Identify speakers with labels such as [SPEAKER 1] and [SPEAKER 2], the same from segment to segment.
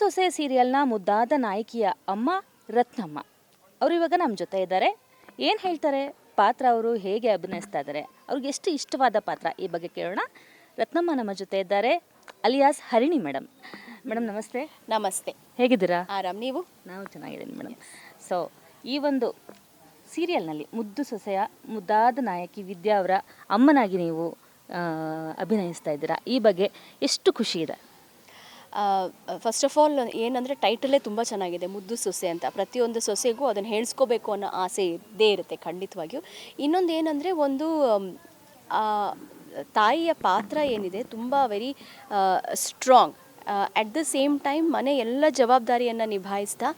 [SPEAKER 1] ಸೊಸೆ ಸೀರಿಯಲ್ನ ಮುದ್ದಾದ ನಾಯಕಿಯ ಅಮ್ಮ ರತ್ನಮ್ಮ. ಅವರು ಇವಾಗ ನಮ್ಮ ಜೊತೆ ಇದ್ದಾರೆ. ಏನು ಹೇಳ್ತಾರೆ? ಪಾತ್ರ ಅವರು ಹೇಗೆ ಅಭಿನಯಿಸ್ತಾ ಇದ್ದಾರೆ? ಅವ್ರಿಗೆ ಎಷ್ಟು ಇಷ್ಟವಾದ ಪಾತ್ರ? ಈ ಬಗ್ಗೆ ಕೇಳೋಣ. ರತ್ನಮ್ಮ ನಮ್ಮ ಜೊತೆ ಇದ್ದಾರೆ. ಅಲಿಯಾಸ್ ಹರಿಣಿ ಮೇಡಮ್ ಮೇಡಮ್ ನಮಸ್ತೆ.
[SPEAKER 2] ನಮಸ್ತೆ.
[SPEAKER 1] ಹೇಗಿದ್ದೀರಾ?
[SPEAKER 2] ಆರಾಮ್. ನೀವು?
[SPEAKER 1] ನಾವು ಚೆನ್ನಾಗಿದ್ದೀನಿ ಮೇಡಮ್ ಸೊ ಈ ಒಂದು ಸೀರಿಯಲ್ನಲ್ಲಿ ಮುದ್ದು ಸೊಸೆಯ ಮುದ್ದಾದ ನಾಯಕಿ ವಿದ್ಯಾ ಅವರ ಅಮ್ಮನಾಗಿ ನೀವು ಅಭಿನಯಿಸ್ತಾ ಇದ್ದೀರಾ? ಈ ಬಗ್ಗೆ ಎಷ್ಟು ಖುಷಿ ಇದೆ?
[SPEAKER 2] ಫಸ್ಟ್ ಆಫ್ ಆಲ್ ಏನಂದರೆ ಟೈಟಲೇ ತುಂಬ ಚೆನ್ನಾಗಿದೆ, ಮುದ್ದು ಸೊಸೆ ಅಂತ. ಪ್ರತಿಯೊಂದು ಸೊಸೆಗೂ ಅದನ್ನು ಹೇಳಿಸ್ಕೋಬೇಕು ಅನ್ನೋ ಆಸೆ ಇದ್ದೇ ಇರುತ್ತೆ ಖಂಡಿತವಾಗಿಯೂ. ಇನ್ನೊಂದು ಏನಂದರೆ ಒಂದು ತಾಯಿಯ ಪಾತ್ರ ಏನಿದೆ, ತುಂಬ very strong at the same time ಮನೆ ಎಲ್ಲ ಜವಾಬ್ದಾರಿಯನ್ನು ನಿಭಾಯಿಸ್ತಾ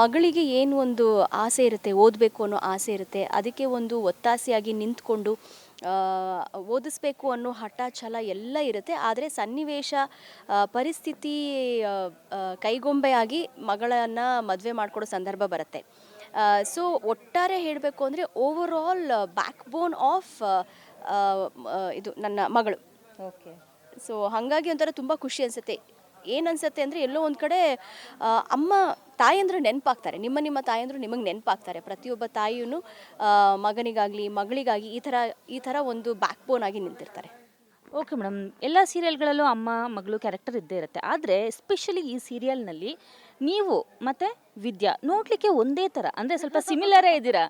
[SPEAKER 2] ಮಗಳಿಗೆ ಏನು ಒಂದು ಆಸೆ ಇರುತ್ತೆ, ಓದಬೇಕು ಅನ್ನೋ ಆಸೆ ಇರುತ್ತೆ, ಅದಕ್ಕೆ ಒಂದು ಒತ್ತಾಸೆಯಾಗಿ ನಿಂತ್ಕೊಂಡು ಓದಿಸ್ಬೇಕು ಅನ್ನೋ ಹಠ ಛಲ ಎಲ್ಲ ಇರುತ್ತೆ. ಆದರೆ ಸನ್ನಿವೇಶ ಪರಿಸ್ಥಿತಿ ಕೈಗೊಂಬೆಯಾಗಿ ಮಗಳನ್ನು ಮದುವೆ ಮಾಡಿಕೊಡೋ ಸಂದರ್ಭ ಬರುತ್ತೆ. ಸೊ ಒಟ್ಟಾರೆ ಹೇಳಬೇಕು ಅಂದರೆ overall backbone of ಇದು ನನ್ನ ಮಗಳು.
[SPEAKER 1] ಓಕೆ
[SPEAKER 2] ಸೊ ಹಾಗಾಗಿ ಒಂಥರ ತುಂಬ ಖುಷಿ ಅನಿಸುತ್ತೆ. ಏನು ಅನ್ಸುತ್ತೆ ಅಂದರೆ ಎಲ್ಲೋ ಒಂದು ಕಡೆ ಅಮ್ಮ ತಾಯಂದರು ನೆನಪಾಗ್ತಾರೆ. ನಿಮ್ಮ ನಿಮ್ಮ ತಾಯಂದ್ರು ನಿಮಗೆ ನೆನಪಾಗ್ತಾರೆ. ಪ್ರತಿಯೊಬ್ಬ ತಾಯಿಯೂ ಮಗನಿಗಾಗಲಿ ಮಗಳಿಗಾಗಿ ಈ ಥರ ಈ ಥರ ಒಂದು ಬ್ಯಾಕ್ ಬೋನ್ ಆಗಿ ನಿಂತಿರ್ತಾರೆ.
[SPEAKER 1] ಓಕೆ ಮೇಡಮ್ ಎಲ್ಲ ಸೀರಿಯಲ್ಗಳಲ್ಲೂ ಅಮ್ಮ, ಮಗಳು ಕ್ಯಾರೆಕ್ಟರ್ ಇದ್ದೇ ಇರುತ್ತೆ. ಆದರೆ ಎಸ್ಪೆಷಲಿ ಈ ಸೀರಿಯಲ್ನಲ್ಲಿ ನೀವು ಮತ್ತು ವಿದ್ಯಾ ನೋಡಲಿಕ್ಕೆ ಒಂದೇ ಥರ. ಅಂದರೆ ಸ್ವಲ್ಪ ಸಿಮಿಲರೇ ಇದ್ದೀರಾ?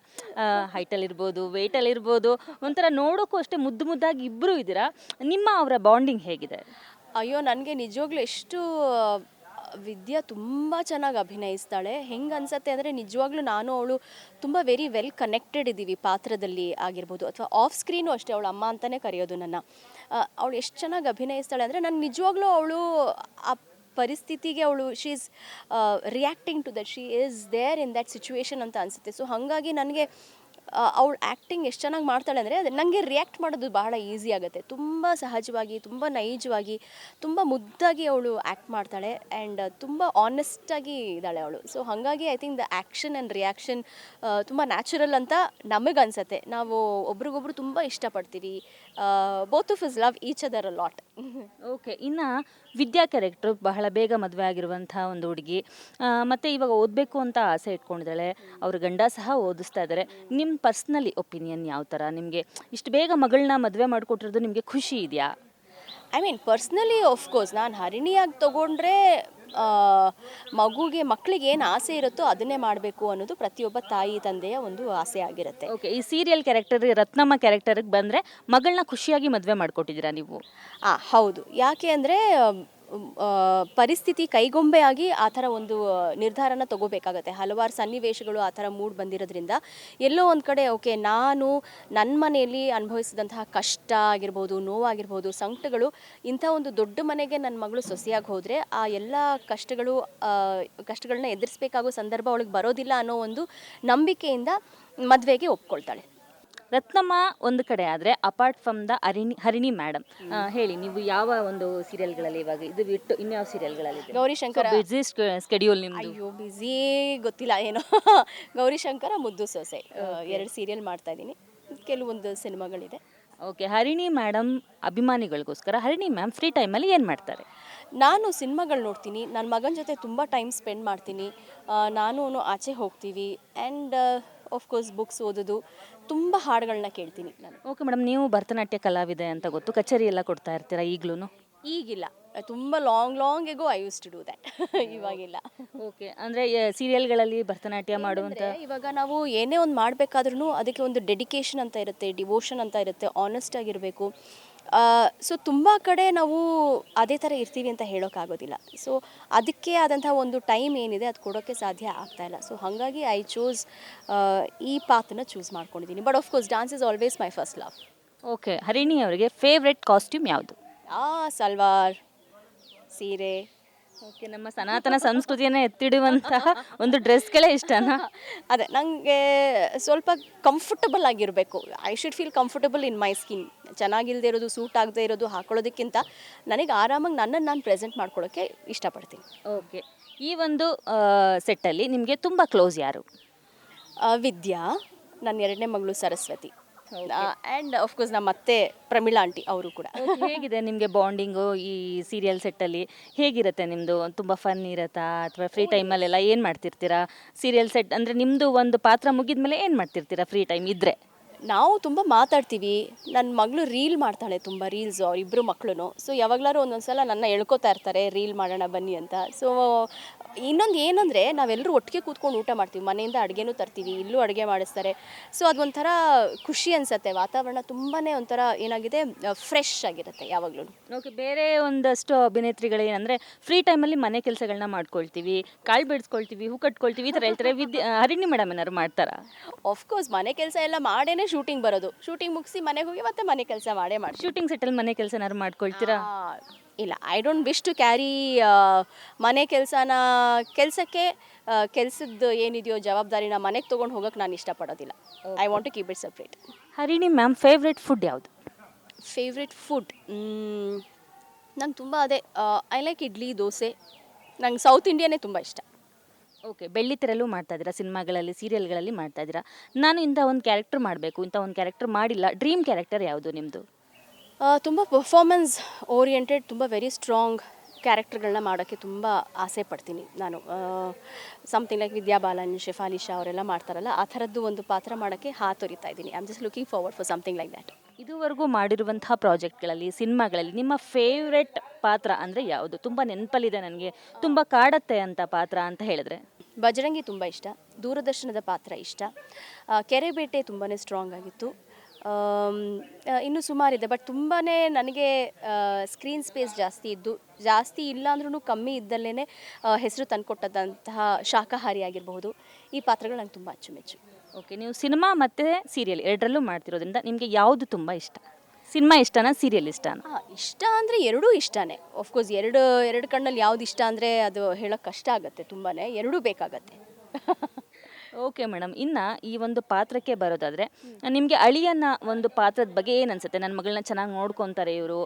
[SPEAKER 1] ಹೈಟಲ್ಲಿರ್ಬೋದು ವೆಯ್ಟಲ್ಲಿರ್ಬೋದು ಒಂಥರ ನೋಡೋಕ್ಕೂ ಅಷ್ಟೇ ಮುದ್ದು ಮುದ್ದಾಗಿ ಇಬ್ಬರೂ ಇದ್ದೀರಾ? ನಿಮ್ಮ ಅವರ ಬಾಂಡಿಂಗ್ ಹೇಗಿದೆ?
[SPEAKER 2] ಅಯ್ಯೋ, ನನಗೆ ನಿಜವಾಗ್ಲೂ ಎಷ್ಟು ವಿದ್ಯಾ ತುಂಬ ಚೆನ್ನಾಗಿ ಅಭಿನಯಿಸ್ತಾಳೆ. ಹೆಂಗೆ ಅನ್ಸತ್ತೆ ಅಂದರೆ ನಿಜವಾಗ್ಲೂ ನಾನು ಅವಳು ತುಂಬ ವೆರಿ ವೆಲ್ ಕನೆಕ್ಟೆಡ್ ಇದ್ದೀವಿ ಪಾತ್ರದಲ್ಲಿ ಆಗಿರ್ಬೋದು. ಅಥವಾ ಆಫ್ ಸ್ಕ್ರೀನು ಅಷ್ಟೇ ಅವಳು ಅಮ್ಮ ಅಂತಲೇ ಕರೆಯೋದು ನನ್ನ. ಅವಳು ಎಷ್ಟು ಚೆನ್ನಾಗಿ ಅಭಿನಯಿಸ್ತಾಳೆ ಅಂದರೆ ನಾನು ನಿಜವಾಗ್ಲೂ ಅವಳು ಆ ಪರಿಸ್ಥಿತಿಗೆ ಅವಳು she is reacting to that she is there in that situation ಅಂತ ಅನಿಸುತ್ತೆ. ಸೊ ಹಾಗಾಗಿ ನನಗೆ ಅವಳು ಆ್ಯಕ್ಟಿಂಗ್ ಎಷ್ಟು ಚೆನ್ನಾಗಿ ಮಾಡ್ತಾಳೆ ಅಂದರೆ ಅದು ನನಗೆ ರಿಯಾಕ್ಟ್ ಮಾಡೋದು ಬಹಳ ಈಸಿ ಆಗುತ್ತೆ. ತುಂಬ ಸಹಜವಾಗಿ, ತುಂಬ ನೈಜವಾಗಿ, ತುಂಬ ಮುದ್ದಾಗಿ ಅವಳು ಆ್ಯಕ್ಟ್ ಮಾಡ್ತಾಳೆ ಆ್ಯಂಡ್ ತುಂಬ ಆನೆಸ್ಟಾಗಿ ಇದ್ದಾಳೆ ಅವಳು. ಸೊ ಹಾಗಾಗಿ I think the action and reaction ತುಂಬ ನ್ಯಾಚುರಲ್ ಅಂತ ನಮಗೆ ನಾವು ಒಬ್ರಿಗೊಬ್ರು ತುಂಬ ಇಷ್ಟಪಡ್ತೀವಿ. Both of us love each other a lot
[SPEAKER 1] okay ಇನ್ನು ವಿದ್ಯಾ ಕ್ಯಾರೆಕ್ಟ್ರು ಬಹಳ ಬೇಗ ಮದುವೆ ಆಗಿರುವಂಥ ಒಂದು ಹುಡುಗಿ. ಮತ್ತು ಇವಾಗ ಓದಬೇಕು ಅಂತ ಆಸೆ ಇಟ್ಕೊಂಡಿದ್ದಾಳೆ. ಅವ್ರ ಗಂಡ ಸಹ ಓದಿಸ್ತಾ ಇದ್ದಾರೆ ನಿಮ್ಮ ಪರ್ಸ್ನಲಿ ಒಪಿನಿಯನ್ ಯಾವ ಥರ ನಿಮಗೆ ಇಷ್ಟು ಬೇಗ ಮಗಳನ್ನ ಮದುವೆ ಮಾಡಿಕೊಟ್ಟಿರೋದು ನಿಮಗೆ ಖುಷಿ ಇದೆಯಾ?
[SPEAKER 2] ಐ ಮೀನ್ ಪರ್ಸ್ನಲಿ ಕೋರ್ಸ್ ನಾನು ಹರಿಣಿಯಾಗಿ ತಗೊಂಡ್ರೆ ಮಗುಗೆ ಮಕ್ಕಳಿಗೆ ಏನು ಆಸೆ ಇರುತ್ತೋ ಅದನ್ನೇ ಮಾಡಬೇಕು ಅನ್ನೋದು ಪ್ರತಿಯೊಬ್ಬ ತಾಯಿ ತಂದೆಯ ಒಂದು ಆಸೆ ಆಗಿರುತ್ತೆ.
[SPEAKER 1] ಓಕೆ ಈ ಸೀರಿಯಲ್ ಕ್ಯಾರೆಕ್ಟರ್ ರತ್ನಮ್ಮ ಕ್ಯಾರೆಕ್ಟರ್ಗೆ ಬಂದರೆ ಮಗಳನ್ನ ಖುಷಿಯಾಗಿ ಮದುವೆ ಮಾಡಿಕೊಟ್ಟಿದ್ದೀರಾ ನೀವು?
[SPEAKER 2] ಆ ಹೌದು. ಯಾಕೆ ಅಂದರೆ ಪರಿಸ್ಥಿತಿ ಕೈಗೊಂಬೆಯಾಗಿ ಆ ಥರ ಒಂದು ನಿರ್ಧಾರನ ತಗೋಬೇಕಾಗತ್ತೆ. ಹಲವಾರು ಸನ್ನಿವೇಶಗಳು ಆ ಥರ ಮೂಡ್ ಬಂದಿರೋದ್ರಿಂದ ಎಲ್ಲೋ ಒಂದು ಕಡೆ, ಓಕೆ, ನಾನು ನನ್ನ ಮನೆಯಲ್ಲಿ ಅನುಭವಿಸಿದಂತಹ ಕಷ್ಟ ಆಗಿರ್ಬೋದು, ನೋವಾಗಿರ್ಬೋದು, ಸಂಕಟಗಳು ಇಂಥ ಒಂದು ದೊಡ್ಡ ಮನೆಗೆ ನನ್ನ ಮಗಳು ಸೊಸೆಯಾಗಿ ಹೋದರೆ ಆ ಎಲ್ಲ ಕಷ್ಟಗಳು ಕಷ್ಟಗಳನ್ನ ಎದುರಿಸಬೇಕಾಗೋ ಸಂದರ್ಭ ಅವಳಿಗೆ ಬರೋದಿಲ್ಲ ಅನ್ನೋ ಒಂದು ನಂಬಿಕೆಯಿಂದ ಮದುವೆಗೆ ಒಪ್ಕೊಳ್ತಾಳೆ.
[SPEAKER 1] ರತ್ನಮ್ಮ ಒಂದು ಕಡೆ ಆದರೆ apart from the Harini Harini madam ಹೇಳಿ ನೀವು ಯಾವ ಒಂದು ಸೀರಿಯಲ್ಗಳಲ್ಲಿ ಇವಾಗ ಇದು ಬಿಟ್ಟು ಇನ್ಯಾವ ಸೀರಿಯಲ್ಗಳಲ್ಲಿ
[SPEAKER 2] ಗೌರಿಶಂಕರ
[SPEAKER 1] ಬಿಸಿ ಸ್ಕೆಡ್ಯೂಲ್ ನಿಮ್ಮದು
[SPEAKER 2] ಅಯ್ಯೋ ಬ್ಯುಸಿ ಗೊತ್ತಿಲ್ಲ ಏನೋ. ಗೌರಿಶಂಕರ ಮುದ್ದು ಸೊಸೆ. ಎರಡು ಸೀರಿಯಲ್ ಮಾಡ್ತಾ ಇದ್ದೀನಿ. ಕೆಲವೊಂದು ಸಿನಿಮಾಗಳಿದೆ
[SPEAKER 1] ಓಕೆ ಹರಿಣಿ ಮೇಡಮ್ ಅಭಿಮಾನಿಗಳಿಗೋಸ್ಕರ ಹರಿಣಿ ಮ್ಯಾಮ್ ಫ್ರೀ ಟೈಮಲ್ಲಿ ಏನು ಮಾಡ್ತಾರೆ?
[SPEAKER 2] ನಾನು ಸಿನಿಮಾಗಳು ನೋಡ್ತೀನಿ. ನನ್ನ ಮಗನ ಜೊತೆ ತುಂಬ ಟೈಮ್ ಸ್ಪೆಂಡ್ ಮಾಡ್ತೀನಿ. ನಾನು ಆಚೆ ಹೋಗ್ತೀವಿ. ಆ್ಯಂಡ್ ಕೋರ್ಸ್ ಬುಕ್ಸ್ ಓದೋದು. ತುಂಬ ಹಾಡುಗಳನ್ನ ಕೇಳ್ತೀನಿ ನಾನು.
[SPEAKER 1] ಓಕೆ ಮೇಡಮ್ ನೀವು ಭರತನಾಟ್ಯ ಕಲಾವಿದೆ ಅಂತ ಗೊತ್ತು. ಕಚೇರಿ ಎಲ್ಲ ಕೊಡ್ತಾ ಇರ್ತೀರಾ ಈಗಲೂ
[SPEAKER 2] ಈಗಿಲ್ಲ. ತುಂಬ long long ago I use to do that ಇವಾಗಿಲ್ಲ.
[SPEAKER 1] ಓಕೆ ಅಂದರೆ ಸೀರಿಯಲ್ಗಳಲ್ಲಿ ಭರತನಾಟ್ಯ ಮಾಡುವಂಥ
[SPEAKER 2] ಇವಾಗ ನಾವು ಏನೇ ಒಂದು ಮಾಡಬೇಕಾದ್ರೂ ಅದಕ್ಕೆ ಒಂದು ಡೆಡಿಕೇಶನ್ ಅಂತ ಇರುತ್ತೆ ಡಿವೋಷನ್ ಅಂತ ಇರುತ್ತೆ ಆನೆಸ್ಟ್ ಆಗಿರಬೇಕು. ಸೊ ತುಂಬ ಕಡೆ ನಾವು ಅದೇ ಥರ ಇರ್ತೀವಿ ಅಂತ ಹೇಳೋಕ್ಕಾಗೋದಿಲ್ಲ ಸೊ ಅದಕ್ಕೆ ಆದಂಥ ಒಂದು ಟೈಮ್ ಏನಿದೆ ಅದು ಕೊಡೋಕ್ಕೆ ಸಾಧ್ಯ ಆಗ್ತಾ ಇಲ್ಲ. ಸೊ ಹಾಗಾಗಿ ಐ ಚೂಸ್ ಈ ಪಾತನ್ನ ಚೂಸ್ ಮಾಡ್ಕೊಂಡಿದ್ದೀನಿ. But of course dance is always my first love
[SPEAKER 1] okay Harini ಅವರಿಗೆ ಫೇವ್ರೆಟ್ ಕಾಸ್ಟ್ಯೂಮ್ ಯಾವುದು?
[SPEAKER 2] ಆ ಸಲ್ವಾರ್ ಸೀರೆ.
[SPEAKER 1] ಓಕೆ ನಮ್ಮ ಸನಾತನ ಸಂಸ್ಕೃತಿಯನ್ನು ಎತ್ತಿಡುವಂತಹ ಒಂದು ಡ್ರೆಸ್ಗಳೇ ಇಷ್ಟನಾ?
[SPEAKER 2] ಅದೇ ನನಗೆ ಸ್ವಲ್ಪ ಕಂಫರ್ಟಬಲ್ ಆಗಿರಬೇಕು. I should feel comfortable in my skin ಚೆನ್ನಾಗಿಲ್ಲದೆ ಇರೋದು ಸೂಟ್ ಆಗದೆ ಇರೋದು ಹಾಕೊಳ್ಳೋದಕ್ಕಿಂತ ನನಗೆ ಆರಾಮಾಗಿ ನನ್ನನ್ನು ನಾನು ಪ್ರೆಸೆಂಟ್ ಮಾಡ್ಕೊಳ್ಳೋಕ್ಕೆ ಇಷ್ಟಪಡ್ತೀನಿ.
[SPEAKER 1] ಓಕೆ ಈ ಒಂದು ಸೆಟ್ಟಲ್ಲಿ ನಿಮಗೆ ತುಂಬ ಕ್ಲೋಸ್ ಯಾರು?
[SPEAKER 2] ವಿದ್ಯಾ ನನ್ನ ಎರಡನೇ ಮಗಳು ಸರಸ್ವತಿ. ಆ್ಯಂಡ್ ಅಫ್ಕೋರ್ಸ್ ನಮ್ಮ ಅತ್ತೆ ಪ್ರಮೀಳಾ ಆಂಟಿ ಅವರು ಕೂಡ.
[SPEAKER 1] ಹೇಗಿದೆ ನಿಮಗೆ ಬಾಂಡಿಂಗು ಈ ಸೀರಿಯಲ್ ಸೆಟ್ಟಲ್ಲಿ ಹೇಗಿರುತ್ತೆ ನಿಮ್ಮದು ತುಂಬ ಫನ್ ಇರುತ್ತಾ? ಅಥವಾ ಫ್ರೀ ಟೈಮಲ್ಲೆಲ್ಲ ಏನು ಮಾಡ್ತಿರ್ತೀರಾ? ಸೀರಿಯಲ್ ಸೆಟ್ ಅಂದರೆ ನಿಮ್ಮದು ಒಂದು ಪಾತ್ರ ಮುಗಿದ್ಮೇಲೆ ಏನು ಮಾಡ್ತಿರ್ತೀರಾ ಫ್ರೀ ಟೈಮ್ ಇದ್ದರೆ
[SPEAKER 2] ನಾವು ತುಂಬ ಮಾತಾಡ್ತೀವಿ. ನನ್ನ ಮಗಳು ರೀಲ್ ಮಾಡ್ತಾಳೆ ತುಂಬ ರೀಲ್ಸ್ ಅವರಿಬ್ಬರು ಮಕ್ಕಳು ಸೊ ಯಾವಾಗಲಾರು ಒಂದೊಂದು ಸಲ ನನ್ನ ಎಳ್ಕೊತಾ ಇರ್ತಾರೆ ರೀಲ್ ಮಾಡೋಣ ಬನ್ನಿ ಅಂತ. ಸೊ ಇನ್ನೊಂದು ಏನಂದರೆ ನಾವೆಲ್ಲರೂ ಒಟ್ಟಿಗೆ ಕೂತ್ಕೊಂಡು ಊಟ ಮಾಡ್ತೀವಿ. ಮನೆಯಿಂದ ಅಡುಗೆನೂ ತರ್ತೀವಿ ಇಲ್ಲೂ ಅಡುಗೆ ಮಾಡಿಸ್ತಾರೆ. ಸೊ ಅದೊಂಥರ ಖುಷಿ ಅನಿಸುತ್ತೆ. ವಾತಾವರಣ ತುಂಬಾ ಒಂಥರ ಏನಾಗಿದೆ ಫ್ರೆಶ್ ಆಗಿರುತ್ತೆ ಯಾವಾಗಲೂ.
[SPEAKER 1] ಓಕೆ ಬೇರೆ ಒಂದಷ್ಟು ಅಭಿನೇತ್ರಿಗಳು ಏನಂದರೆ ಫ್ರೀ ಟೈಮಲ್ಲಿ ಮನೆ ಕೆಲಸಗಳನ್ನ ಮಾಡ್ಕೊಳ್ತೀವಿ ಕಾಳು ಬೆಳೆಸ್ಕೊಳ್ತೀವಿ ಹೂ ಕಟ್ಕೊಳ್ತೀವಿ ಈ ಥರ ಹೇಳ್ತಾರೆ. ವಿದ್ಯೆ ಹರಿಣಿ ಮೇಡಮ್ ಏನಾದ್ರು ಮಾಡ್ತಾರಾ?
[SPEAKER 2] ಆಫ್ಕೋರ್ಸ್ ಮನೆ ಕೆಲಸ ಎಲ್ಲ ಮಾಡೇನೆ ಶೂಟಿಂಗ್ ಬರೋದು. ಶೂಟಿಂಗ್ ಮುಗಿಸಿ ಮನೆಗೆ ಹೋಗಿ ಮತ್ತೆ ಮನೆ ಕೆಲಸ ಮಾಡೇ ಮಾಡಿ
[SPEAKER 1] ಶೂಟಿಂಗ್ ಸೆಟ್ಟಲ್ಲಿ ಮನೆ ಕೆಲಸ ಏನಾದ್ರು ಮಾಡ್ಕೊಳ್ತೀರಾ?
[SPEAKER 2] ಇಲ್ಲ I don't wish to carry ಮನೆ ಕೆಲಸನ ಕೆಲಸಕ್ಕೆ ಕೆಲಸದ್ದು ಏನಿದೆಯೋ ಜವಾಬ್ದಾರಿನ ಮನೆಗೆ ತೊಗೊಂಡು ಹೋಗೋಕೆ ನಾನು ಇಷ್ಟಪಡೋದಿಲ್ಲ. I want to keep it separate
[SPEAKER 1] Harini ma'am favourite food ಯಾವುದು?
[SPEAKER 2] ಫೇವ್ರೆಟ್ ಫುಡ್ ನಂಗೆ ತುಂಬ ಅದೇ ಐ ಲೈಕ್ ಇಡ್ಲಿ ದೋಸೆ. ನಂಗೆ ಸೌತ್ ಇಂಡಿಯನೇ ತುಂಬ ಇಷ್ಟ.
[SPEAKER 1] ಓಕೆ ಬೆಳ್ಳಿತೆರಲ್ಲೂ ಮಾಡ್ತಾ ಇದ್ದೀರಾ? ಸಿನಿಮಾಗಳಲ್ಲಿ ಸೀರಿಯಲ್ಗಳಲ್ಲಿ ಮಾಡ್ತಾ ಇದ್ದೀರಾ? ನಾನು ಇಂಥ ಒಂದು ಕ್ಯಾರೆಕ್ಟರ್ ಮಾಡಬೇಕು ಇಂಥ ಒಂದು ಕ್ಯಾರೆಕ್ಟರ್ ಮಾಡಿಲ್ಲ. ಡ್ರೀಮ್ ಕ್ಯಾರೆಕ್ಟರ್ ಯಾವುದು ನಿಮ್ಮದು
[SPEAKER 2] ತುಂಬ ಪರ್ಫಾರ್ಮೆನ್ಸ್ ಓರಿಯೆಂಟೆಡ್ ತುಂಬ ವೆರಿ ಸ್ಟ್ರಾಂಗ್ ಕ್ಯಾರೆಕ್ಟರ್ಗಳನ್ನ ಮಾಡೋಕ್ಕೆ ತುಂಬ ಆಸೆ ಪಡ್ತೀನಿ ನಾನು. ಸಮಥಿಂಗ್ ಲೈಕ್ ವಿದ್ಯಾ ಬಾಲನ್ ಶೆಫಾಲಿ ಶಾ ಅವರೆಲ್ಲ ಮಾಡ್ತಾರಲ್ಲ ಆ ಥರದ್ದು ಒಂದು ಪಾತ್ರ ಮಾಡೋಕ್ಕೆ ಹಾತೊರಿತಾ ಇದ್ದೀನಿ. I am just looking forward for something like that
[SPEAKER 1] ಇದುವರೆಗೂ ಮಾಡಿರುವಂತಹ ಪ್ರಾಜೆಕ್ಟ್ಗಳಲ್ಲಿ ಸಿನಿಮಾಗಳಲ್ಲಿ ನಿಮ್ಮ ಫೇವ್ರೆಟ್ ಪಾತ್ರ ಅಂದರೆ ಯಾವುದು? ತುಂಬ ನೆನಪಲ್ಲಿದೆ ನನಗೆ. ತುಂಬ ಕಾಡತ್ತೆ ಅಂತ ಪಾತ್ರ ಅಂತ ಹೇಳಿದ್ರೆ?
[SPEAKER 2] ಬಜರಂಗಿ ತುಂಬ ಇಷ್ಟ. ದೂರದರ್ಶನದ ಪಾತ್ರ ಇಷ್ಟ. ಕೆರೆಬೇಟೆ ತುಂಬಾ ಸ್ಟ್ರಾಂಗ್ ಆಗಿತ್ತು. ಇನ್ನೂ ಸುಮಾರಿದೆ ಬಟ್ ತುಂಬಾ ನನಗೆ ಸ್ಕ್ರೀನ್ ಸ್ಪೇಸ್ ಜಾಸ್ತಿ ಇದ್ದು ಜಾಸ್ತಿ ಇಲ್ಲ ಅಂದ್ರೂ ಕಮ್ಮಿ ಇದ್ದಲ್ಲೇ ಹೆಸರು ತಂದುಕೊಟ್ಟದಂತಹ ಶಾಖಾಹಾರಿ ಆಗಿರಬಹುದು. ಈ ಪಾತ್ರಗಳು ನಂಗೆ ತುಂಬ ಅಚ್ಚುಮೆಚ್ಚು.
[SPEAKER 1] ಓಕೆ ನೀವು ಸಿನಿಮಾ ಮತ್ತು ಸೀರಿಯಲ್ ಎರಡರಲ್ಲೂ ಮಾಡ್ತಿರೋದ್ರಿಂದ ನಿಮಗೆ ಯಾವುದು ತುಂಬ ಇಷ್ಟ? ಸಿನಿಮಾ ಇಷ್ಟನಾ ಸೀರಿಯಲ್ ಇಷ್ಟನಾ?
[SPEAKER 2] ಇಷ್ಟ ಅಂದರೆ ಎರಡೂ ಇಷ್ಟನೇ. ಆಫ್ಕೋರ್ಸ್ ಎರಡು ಎರಡು ಕಣ್ಣಲ್ಲಿ ಯಾವುದು ಇಷ್ಟ ಅಂದರೆ ಅದು ಹೇಳೋಕ್ಕೆ ಕಷ್ಟ ಆಗುತ್ತೆ ತುಂಬಾ ಎರಡೂ ಬೇಕಾಗತ್ತೆ.
[SPEAKER 1] ಓಕೆ ಮೇಡಮ್ ಇನ್ನ ಈ ಒಂದು ಪಾತ್ರಕ್ಕೆ ಬರೋದಾದ್ರೆ, ನಿಮಗೆ ಅಳಿಯನ್ನ ಒಂದು ಪಾತ್ರದ ಬಗ್ಗೆ ಏನು ಅನ್ಸುತ್ತೆ? ನನ್ನ ಮಗಳನ್ನ ಚೆನ್ನಾಗಿ ನೋಡ್ಕೊತಾರೆ ಇವರು.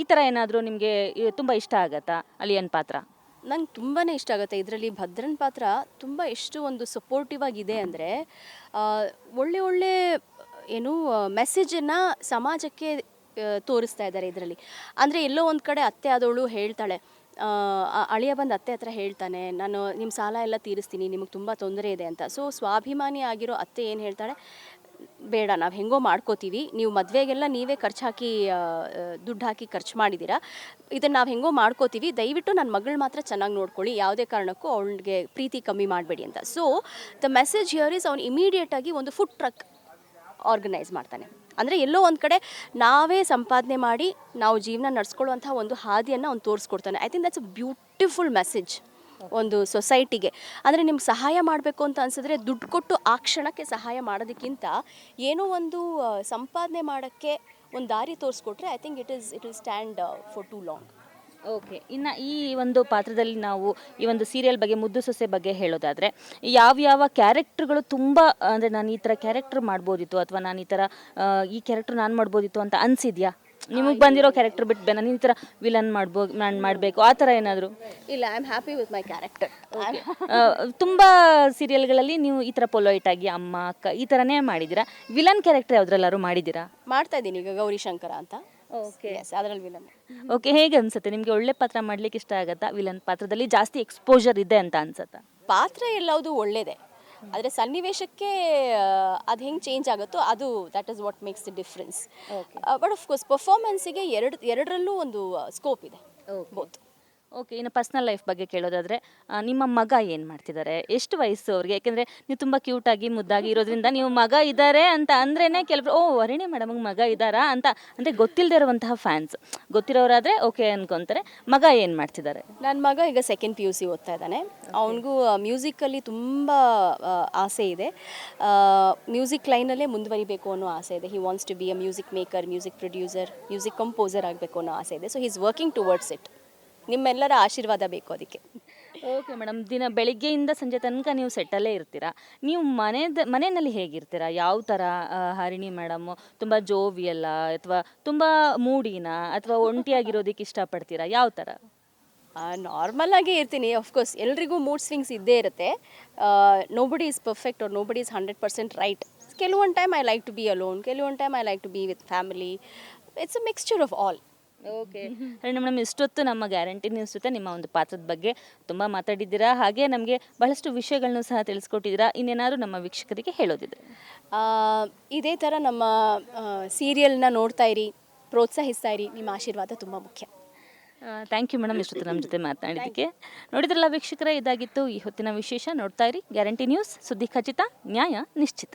[SPEAKER 1] ಈ ಥರ ಏನಾದರೂ ನಿಮಗೆ ತುಂಬ ಇಷ್ಟ ಆಗತ್ತಾ ಅಳಿಯನ್ ಪಾತ್ರ?
[SPEAKER 2] ನಂಗೆ ತುಂಬಾ ಇಷ್ಟ ಆಗುತ್ತೆ. ಇದರಲ್ಲಿ ಭದ್ರನ್ ಪಾತ್ರ ತುಂಬ ಎಷ್ಟು ಒಂದು ಸಪೋರ್ಟಿವ್ ಆಗಿದೆ ಅಂದರೆ ಒಳ್ಳೆ ಒಳ್ಳೆ ಏನು ಮೆಸೇಜನ್ನು ಸಮಾಜಕ್ಕೆ ತೋರಿಸ್ತಾ ಇದ್ದಾರೆ ಇದರಲ್ಲಿ. ಅಂದರೆ ಎಲ್ಲೋ ಒಂದು ಕಡೆ ಅತ್ತೆ ಆದವಳು ಹೇಳ್ತಾಳೆ ಅಳಿಯ ಬಂದು ಅತ್ತೆ ಹತ್ರ ಹೇಳ್ತಾನೆ, ನಾನು ನಿಮ್ಮ ಸಾಲ ಎಲ್ಲ ತೀರಿಸ್ತೀನಿ, ನಿಮಗೆ ತುಂಬ ತೊಂದರೆ ಇದೆ ಅಂತ. ಸೊ ಸ್ವಾಭಿಮಾನಿ ಆಗಿರೋ ಅತ್ತೆ ಏನು ಹೇಳ್ತಾಳೆ, ಬೇಡ, ನಾವು ಹೆಂಗೋ ಮಾಡ್ಕೋತೀವಿ, ನೀವು ಮದುವೆಗೆಲ್ಲ ನೀವೇ ಖರ್ಚು ಹಾಕಿ ದುಡ್ಡು ಹಾಕಿ ಖರ್ಚು ಮಾಡಿದ್ದೀರಾ ಇದನ್ನು ನಾವು ಹೆಂಗೋ ಮಾಡ್ಕೋತೀವಿ, ದಯವಿಟ್ಟು ನನ್ನ ಮಗಳು ಮಾತ್ರ ಚೆನ್ನಾಗಿ ನೋಡ್ಕೊಳ್ಳಿ, ಯಾವುದೇ ಕಾರಣಕ್ಕೂ ಅವಳಿಗೆ ಪ್ರೀತಿ ಕಮ್ಮಿ ಮಾಡಬೇಡಿ ಅಂತ. So the message here is ಅವ್ನು ಇಮಿಡಿಯೇಟಾಗಿ ಒಂದು ಫುಡ್ ಟ್ರಕ್ ಆರ್ಗನೈಸ್ ಮಾಡ್ತಾನೆ. ಅಂದರೆ ಎಲ್ಲೋ ಒಂದು ಕಡೆ ನಾವೇ ಸಂಪಾದನೆ ಮಾಡಿ ನಾವು ಜೀವನ ನಡೆಸ್ಕೊಳ್ಳುವಂಥ ಒಂದು ಹಾದಿಯನ್ನು ಅವ್ನು ತೋರಿಸ್ಕೊಡ್ತಾನೆ. I think that's a beautiful message ಒಂದು ಸೊಸೈಟಿಗೆ ಅಂದರೆ ನಿಮ್ಗೆ ಸಹಾಯ ಮಾಡಬೇಕು ಅಂತ ಅನ್ಸಿದ್ರೆ ದುಡ್ಡು ಕೊಟ್ಟು ಆ ಕ್ಷಣಕ್ಕೆ ಸಹಾಯ ಮಾಡೋದಕ್ಕಿಂತ ಏನೋ ಒಂದು ಸಂಪಾದನೆ ಮಾಡೋಕ್ಕೆ ಒಂದು ದಾರಿ ತೋರಿಸ್ಕೊಟ್ರೆ I think it is it will stand for too long
[SPEAKER 1] okay ಇನ್ನು ಈ ಒಂದು ಪಾತ್ರದಲ್ಲಿ ನಾವು ಈ ಒಂದು ಸೀರಿಯಲ್ ಬಗ್ಗೆ ಮುದ್ದು ಸೊಸೆ ಬಗ್ಗೆ ಹೇಳೋದಾದರೆ ಯಾವ್ಯಾವ ಕ್ಯಾರೆಕ್ಟರ್ಗಳು ತುಂಬ ಅಂದರೆ ನಾನು ಈ ಥರ ಕ್ಯಾರೆಕ್ಟ್ರ್ ಮಾಡ್ಬೋದಿತ್ತು ಅಥವಾ ನಾನು ಈ ಥರ ಆ, ಈ ಕ್ಯಾರೆಕ್ಟ್ರ್ ನಾನು ಮಾಡ್ಬೋದಿತ್ತು ಅಂತ ಅನಿಸಿದ್ಯಾ? ನಿಮಗೆ ಬಂದಿರೋ ಕ್ಯಾರೆಕ್ಟರ್ ಬಿಟ್ಟು ನಾನು ಈ ಥರ ವಿಲನ್ ಮಾಡ್ಬೋ ನಾನು ಮಾಡಬೇಕು. ಆ ಥರ ಏನಾದರೂ?
[SPEAKER 2] ಇಲ್ಲ I am happy with my character
[SPEAKER 1] ತುಂಬ ಸೀರಿಯಲ್ಗಳಲ್ಲಿ ನೀವು ಈ ಥರ ಪೊಲೈಟ್ ಆಗಿ ಅಮ್ಮ ಅಕ್ಕ ಈ ಥರನೇ ಮಾಡಿದ್ದೀರಾ? ವಿಲನ್ ಕ್ಯಾರೆಕ್ಟರ್ ಯಾವುದ್ರಲ್ಲಾದ್ರೂ ಮಾಡಿದ್ದೀರಾ?
[SPEAKER 2] ಮಾಡ್ತಾ ಇದ್ದೀನಿ ಈಗ ಗೌರಿ ಶಂಕರ ಅಂತ.
[SPEAKER 1] ಓಕೆ
[SPEAKER 2] ಎಸ್ ಅದರಲ್ಲಿ ವಿಲನ್
[SPEAKER 1] ಓಕೆ ಹೇಗೆ ಅನ್ಸುತ್ತೆ? ನಿಮಗೆ ಒಳ್ಳೆ ಪಾತ್ರ ಮಾಡ್ಲಿಕ್ಕೆ ಇಷ್ಟ ಆಗತ್ತಾ? ವಿಲನ್ ಪಾತ್ರದಲ್ಲಿ ಜಾಸ್ತಿ ಎಕ್ಸ್ಪೋಜರ್ ಇದೆ ಅಂತ ಅನ್ಸತ್ತಾ?
[SPEAKER 2] ಪಾತ್ರ ಎಲ್ಲವುದು ಒಳ್ಳೇದೇ. ಆದರೆ ಸನ್ನಿವೇಶಕ್ಕೆ ಅದು ಹೆಂಗೆ ಚೇಂಜ್ ಆಗುತ್ತೋ ಅದು that is what makes the difference but of course ಪರ್ಫಾರ್ಮೆನ್ಸಿಗೆ ಎರಡು ಎರಡರಲ್ಲೂ ಒಂದು ಸ್ಕೋಪ್ ಇದೆ. ಬೋತ್
[SPEAKER 1] ಓಕೆ ಇನ್ನು ಪರ್ಸ್ನಲ್ ಲೈಫ್ ಬಗ್ಗೆ ಕೇಳೋದಾದರೆ ನಿಮ್ಮ ಮಗ ಏನು ಮಾಡ್ತಿದ್ದಾರೆ ಎಷ್ಟು ವಯಸ್ಸು ಅವ್ರಿಗೆ? ಯಾಕೆಂದರೆ ನೀವು ತುಂಬ ಕ್ಯೂಟಾಗಿ ಮುದ್ದಾಗಿ ಇರೋದ್ರಿಂದ ನೀವು ಮಗ ಇದ್ದಾರೆ ಅಂತ ಅಂದ್ರೇ ಕೆಲವರು ಓ ವರಣಿ ಮೇಡಮ್ಗೆ ಮಗ ಇದ್ದಾರಾ ಅಂತ ಅಂದರೆ ಗೊತ್ತಿಲ್ಲದೆ ಇರುವಂತಹ ಫ್ಯಾನ್ಸ್ ಗೊತ್ತಿರೋರಾದರೆ ಓಕೆ ಅನ್ಕೊಂತಾರೆ. ಮಗ ಏನು ಮಾಡ್ತಿದ್ದಾರೆ
[SPEAKER 2] ನನ್ನ ಮಗ ಈಗ ಸೆಕೆಂಡ್ ಪಿ ಯು ಸಿ ಓದ್ತಾ ಇದ್ದಾನೆ. ಅವನಿಗೂ ಮ್ಯೂಸಿಕಲ್ಲಿ ತುಂಬ ಆಸೆ ಇದೆ. ಮ್ಯೂಸಿಕ್ ಲೈನಲ್ಲೇ ಮುಂದುವರಿಬೇಕು ಅನ್ನೋ ಆಸೆ ಇದೆ. He wants to be a music maker music producer music composer ಆಗಬೇಕು ಅನ್ನೋ ಆಸೆ ಇದೆ. So he is working towards it ನಿಮ್ಮೆಲ್ಲರ ಆಶೀರ್ವಾದ ಬೇಕು ಅದಕ್ಕೆ.
[SPEAKER 1] ಓಕೆ ಮೇಡಮ್ ದಿನ ಬೆಳಿಗ್ಗೆಯಿಂದ ಸಂಜೆ ತನಕ ನೀವು ಸೆಟ್ಟಲ್ಲೇ ಇರ್ತೀರಾ? ನೀವು ಮನೆದ ಮನೆಯಲ್ಲಿ ಹೇಗಿರ್ತೀರಾ? ಯಾವ ಥರ ಆ, ಹರಿಣಿ ಮೇಡಮ್ ತುಂಬ ಜೋವಿಯಲ್ಲ ಅಥವಾ ತುಂಬ ಮೂಡಿನ ಅಥವಾ ಒಂಟಿಯಾಗಿರೋದಕ್ಕೆ ಇಷ್ಟಪಡ್ತೀರಾ? ಯಾವ ಥರ
[SPEAKER 2] ನಾರ್ಮಲ್ ಆಗೇ ಇರ್ತೀನಿ. ಅಫ್ಕೋರ್ಸ್ ಎಲ್ರಿಗೂ ಮೂಡ್ ಸ್ವಿಂಗ್ಸ್ ಇದ್ದೇ ಇರುತ್ತೆ. ನೋಬಡಿ ಇಸ್ ಪರ್ಫೆಕ್ಟ್ ಅವ್ರು nobody is hundred percent right ಕೆಲವೊಂದು time I like to be alone ಕೆಲವೊಂದು time I like to be with family it's a mixture of all
[SPEAKER 1] okay madam ಇಷ್ಟೊತ್ತು ನಮ್ಮ guarantee news ಜೊತೆ ನಿಮ್ಮ ಒಂದು ಪಾತ್ರದ ಬಗ್ಗೆ ತುಂಬ ಮಾತಾಡಿದ್ದೀರಾ ಹಾಗೆ ನಮಗೆ ಬಹಳಷ್ಟು ವಿಷಯಗಳನ್ನು ಸಹ ತಿಳಿಸ್ಕೊಟ್ಟಿದ್ದೀರಾ ಇನ್ನೇನಾದ್ರು ನಮ್ಮ ವೀಕ್ಷಕರಿಗೆ ಹೇಳೋದಿದ್ರೆ
[SPEAKER 2] ಆ, ಇದೇ ಥರ ನಮ್ಮ ಸೀರಿಯಲ್ನ ನೋಡ್ತಾ ಇರಿ ಪ್ರೋತ್ಸಾಹಿಸ್ತಾ ಇರಿ. ನಿಮ್ಮ ಆಶೀರ್ವಾದ ತುಂಬ ಮುಖ್ಯ.
[SPEAKER 1] ಥ್ಯಾಂಕ್ ಯು ಮೇಡಮ್ ಇಷ್ಟೊತ್ತು ನಮ್ಮ ಜೊತೆ ಮಾತನಾಡಿದ್ದಕ್ಕೆ. ನೋಡಿದ್ರಲ್ಲ ವೀಕ್ಷಕರೇ ಇದಾಗಿತ್ತು. ಈ ಹೊತ್ತಿನ ವಿಶೇಷ ನೋಡ್ತಾ ಇರಿ. ಗ್ಯಾರಂಟಿ ನ್ಯೂಸ್ ಸುದ್ದಿ ಖಚಿತ ನ್ಯಾಯ ನಿಶ್ಚಿತ.